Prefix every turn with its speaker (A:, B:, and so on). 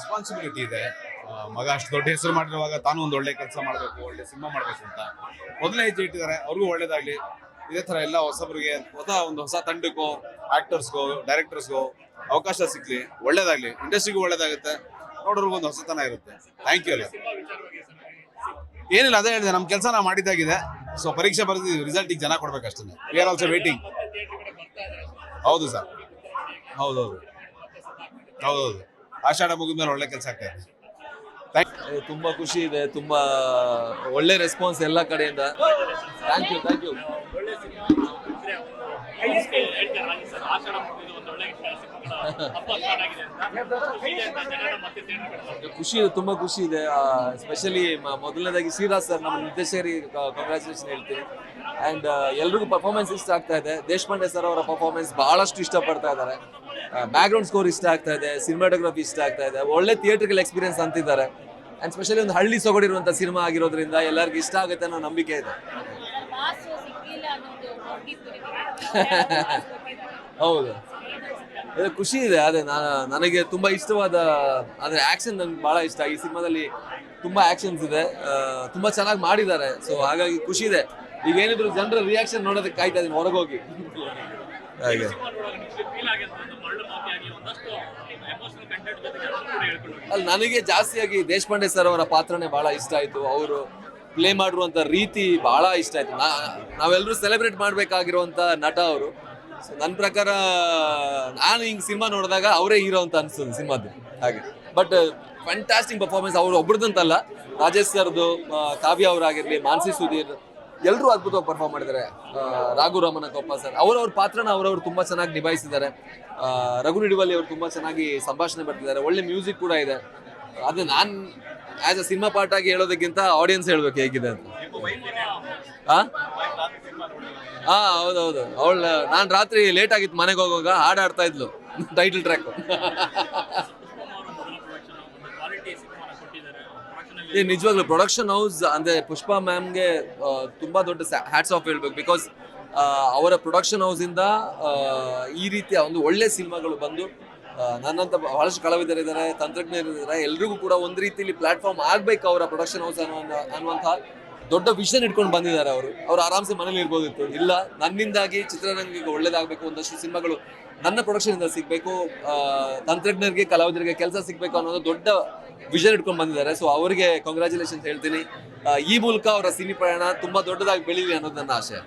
A: Responsibility ಇದೆ. ಮಗ ಅಷ್ಟು ದೊಡ್ಡ ಹೆಸರು ಮಾಡಿರುವಾಗ ತಾನು ಒಂದು ಒಳ್ಳೆ ಕೆಲಸ ಮಾಡಬೇಕು, ಒಳ್ಳೆ ಸಿನಿಮಾ ಮಾಡಬೇಕು ಅಂತ. ಮೊದಲನೇ ಹೆಜ್ಜೆ ಇಟ್ಟಿದ್ದಾರೆ, ಅವ್ರಿಗೂ ಒಳ್ಳೇದಾಗಲಿ. ಇದೇ ಥರ ಎಲ್ಲ ಹೊಸಬರಿಗೆ ಹೊಸ ಒಂದು ಹೊಸ ತಂಡಕ್ಕೋ ಆ್ಯಕ್ಟರ್ಸ್ಗೋ ಡೈರೆಕ್ಟರ್ಸ್ಗೋ ಅವಕಾಶ ಸಿಗಲಿ, ಒಳ್ಳೇದಾಗಲಿ. ಇಂಡಸ್ಟ್ರಿಗೂ ಒಳ್ಳೇದಾಗುತ್ತೆ. ನೋಡೋರ್ಗೂ ಒಂದು ಹೊಸತನ ಇರುತ್ತೆ. ಥ್ಯಾಂಕ್ ಯು ಅಲ್ಲ ಏನಿಲ್ಲ, ಅದೇ ಹೇಳಿದೆ ನಮ್ಮ ಕೆಲಸ ನಾವು ಮಾಡಿದ್ದಾಗಿದೆ. ಸೊ ಪರೀಕ್ಷೆ ಬರೆದಿದ್ದೀವಿ ರಿಸಲ್ಟಿಗೆ ಜನ ಕೊಡ್ಬೇಕಷ್ಟೇ ವಿ ಆರ್ ಆಲ್ಸೋ ವೇಟಿಂಗ್ ಹೌದು ಸರ್. ಹೌದೌದು. ಹೌದೌದು. ಆಷಾಢ ಮುಗಿದ್ಮೇಲೆ ಒಳ್ಳೆ ಕೆಲಸ ಆಗ್ತಾ ಇದೆ.
B: ತುಂಬಾ ಖುಷಿ ಇದೆ ತುಂಬಾ ಒಳ್ಳೆ ರೆಸ್ಪಾನ್ಸ್ ಎಲ್ಲ ಕಡೆಯಿಂದ. ಥ್ಯಾಂಕ್ ಯು ಥ್ಯಾಂಕ್ ಯು ಖುಷಿ ಇದೆ ತುಂಬಾ ಖುಷಿ ಇದೆ. ಸ್ಪೆಷಲಿ ಮೊದಲನೇದಾಗಿ ಶ್ರೀರಾಜ್ ಸರ್ ನಮ್ಮ ನಿರ್ದೇಶಕರಿಗೆ ಕಂಗ್ರ್ಯಾಚುಲೇಷನ್ ಹೇಳ್ತೀನಿ. ಅಂಡ್ ಎಲ್ರಿಗೂ ಪರ್ಫಾರ್ಮೆನ್ಸ್ ಇಷ್ಟ ಆಗ್ತಾ ಇದೆ. ದೇಶಪಾಂಡೆ ಸರ್ ಅವರ ಪರ್ಫಾರ್ಮೆನ್ಸ್ ಬಹಳಷ್ಟು ಇಷ್ಟಪಡ್ತಾ ಇದ್ದಾರೆ. ಬ್ಯಾಕ್ಗ್ರೌಂಡ್ ಸ್ಕೋರ್ ಇಷ್ಟ ಆಗ್ತಾ ಇದೆ ಸಿನಿಮಾಟೋಗ್ರಫಿ ಇಷ್ಟ ಆಗ್ತಾ ಇದೆ, ಒಳ್ಳೆ ಥಿಯೇಟ್ರಿಕಲ್ ಎಕ್ಸ್ಪೀರಿಯನ್ಸ್ ಅಂತಿದ್ದಾರೆ. ಅಂಡ್ ಸ್ಪೆಷಲಿ ಒಂದು ಹಳ್ಳಿ ಸೊಗಡಿರುವಂತ ಸಿನಿಮಾ ಆಗಿರೋದ್ರಿಂದ ಎಲ್ಲರಿಗೂ ಇಷ್ಟ ಆಗುತ್ತೆ ಅನ್ನೋ ನಂಬಿಕೆ ಇದೆ. ಹೌದು. ಖುಷಿ ಇದೆ, ಅದೇ ನಾ- ನನಗೆ ತುಂಬಾ ಇಷ್ಟವಾದ ಅಂದರೆ ಆಕ್ಷನ್ ನನಗೆ ಬಹಳ ಇಷ್ಟ. ಈ ಸಿನಿಮಾದಲ್ಲಿ ತುಂಬಾ ಆಕ್ಷನ್ಸ್ ಇದೆ ತುಂಬ ಚೆನ್ನಾಗಿ ಮಾಡಿದ್ದಾರೆ. ಸೊ ಹಾಗಾಗಿ ಖುಷಿ ಇದೆ. ಈಗ ಏನಿದ್ರು ಜನರ ರಿಯಾಕ್ಷನ್ ನೋಡೋದಕ್ಕೆ ಕಾಯ್ತಾ ಇದೀನಿ ಹೊರಗೋಗಿ ಹಾಗೆ. ಅಲ್ಲಿ ನನಗೆ ಜಾಸ್ತಿಯಾಗಿ ದೇಶಪಾಂಡೆ ಸರ್ ಅವರ ಪಾತ್ರನೇ ಬಹಳ ಇಷ್ಟ ಆಯ್ತು. ಅವರು ಪ್ಲೇ ಮಾಡಿರುವಂತ ರೀತಿ ಬಹಳ ಇಷ್ಟ ಆಯ್ತು. ನಾ- ನಾವೆಲ್ಲರೂ ಸೆಲೆಬ್ರೇಟ್ ಮಾಡ್ಬೇಕಾಗಿರುವಂತ ನಟ ಅವರು. ಸೊ ನನ್ನ ಪ್ರಕಾರ ನಾನು ಹಿಂಗೆ ಸಿನಿಮಾ ನೋಡಿದಾಗ ಅವರೇ ಹೀರೋ ಅಂತ ಅನ್ಸುದು ಸಿನಿಮಾದ್ದು ಹಾಗೆ. ಬಟ್ ಫ್ಯಾಂಟಾಸ್ಟಿಕ್ ಪರ್ಫಾರ್ಮೆನ್ಸ್ ಅವ್ರು ಒಬ್ರದಂತಲ್ಲ. ರಾಜೇಶ್ ಸರ್ದು ಕಾವ್ಯ ಅವರಾಗಿರ್ಲಿ ಮಾನಸಿ ಸುಧೀರ್ ಎಲ್ಲರೂ ಅದ್ಭುತವಾಗಿ ಪರ್ಫಾರ್ಮ್ ಮಾಡಿದ್ದಾರೆ. ರಾಘು ರಾಮನ ಕೊಪ್ಪ ಸರ್ ಅವರವ್ರ ಪಾತ್ರನ ಅವರವರು ತುಂಬ ಚೆನ್ನಾಗಿ ನಿಭಾಯಿಸಿದ್ದಾರೆ. ರಘು ನಿಡುವಲ್ಲಿ ಅವರು ತುಂಬ ಚೆನ್ನಾಗಿ ಸಂಭಾಷಣೆ ಬರ್ತಿದ್ದಾರೆ. ಒಳ್ಳೆ ಮ್ಯೂಸಿಕ್ ಕೂಡ ಇದೆ. ಅದು ನಾನು ಆಸ್ ಅ ಸಿನಿಮಾ ಪಾರ್ಟ್ ಆಗಿ ಹೇಳೋದಕ್ಕಿಂತ ಆಡಿಯನ್ಸ್ ಹೇಳ್ಬೇಕು ಹೇಗಿದೆ ಅಂತ. ಹಾಂ ಹೌದೌದು. ಅವಳು, ನಾನು ರಾತ್ರಿ ಲೇಟ್ ಆಗಿತ್ತು ಮನೆಗೆ ಹೋಗುವಾಗ ಹಾಡಾಡ್ತಾ ಇದ್ಲು. ಟೈಟಲ್ ಟ್ರ್ಯಾಕ್ ನಿಜವಾಗ್ಲೂ ಪ್ರೊಡಕ್ಷನ್ ಹೌಸ್ ಅಂದ್ರೆ ಪುಷ್ಪಾ ಮ್ಯಾಮ್ಗೆ ತುಂಬಾ ದೊಡ್ಡ ಹ್ಯಾಟ್ಸ್ ಆಫ್ ಹೇಳ್ಬೇಕು ಬಿಕಾಸ್ ಅವರ ಪ್ರೊಡಕ್ಷನ್ ಹೌಸಿಂದ ಈ ರೀತಿಯ ಒಂದು ಒಳ್ಳೆ ಸಿನಿಮಾಗಳು ಬಂದು ನನ್ನಂತ ಬಹಳಷ್ಟು ಕಲಾವಿದರಿದ್ದಾರೆ ತಂತ್ರಜ್ಞರಿದ್ದಾರೆ ಎಲ್ರಿಗೂ ಕೂಡ ಒಂದು ರೀತಿಯಲ್ಲಿ ಪ್ಲಾಟ್ಫಾರ್ಮ್ ಆಗ್ಬೇಕು ಅವರ ಪ್ರೊಡಕ್ಷನ್ ಹೌಸ್ ಅನ್ನೋ ಅನ್ನುವಂಥ ದೊಡ್ಡ ವಿಷನ್ ಇಟ್ಕೊಂಡು ಬಂದಿದ್ದಾರೆ ಅವರು. ಅವ್ರು ಆರಾಮ್ಸೆ ಮನೇಲಿ ಇರ್ಬೋದಿತ್ತು. ಇಲ್ಲ, ನನ್ನಿಂದಾಗಿ ಚಿತ್ರರಂಗಕ್ಕೆ ಒಳ್ಳೇದಾಗಬೇಕು ಒಂದಷ್ಟು ಸಿನಿಮಾಗಳು ನನ್ನ ಪ್ರೊಡಕ್ಷನ್ ಇಂದ ಸಿಗ್ಬೇಕು. ತಂತ್ರಜ್ಞರಿಗೆ, ಕಲಾವಿದರಿಗೆ ಕೆಲಸ ಸಿಗಬೇಕು ಅನ್ನೋದು ದೊಡ್ಡ ವಿಷನ್ ಇಟ್ಕೊಂಡು ಬಂದಿದ್ದಾರೆ. ಸೊ ಅವರಿಗೆ ಕಂಗ್ರ್ಯಾಚುಲೇಷನ್ಸ್ ಹೇಳ್ತೀನಿ. ಈ ಮೂಲಕ ಅವರ ಸಿನಿ ಪ್ರಯಾಣ ತುಂಬಾ ದೊಡ್ಡದಾಗಿ ಬೆಳೀಲಿ ಅನ್ನೋದು ನನ್ನ ಆಶಯ.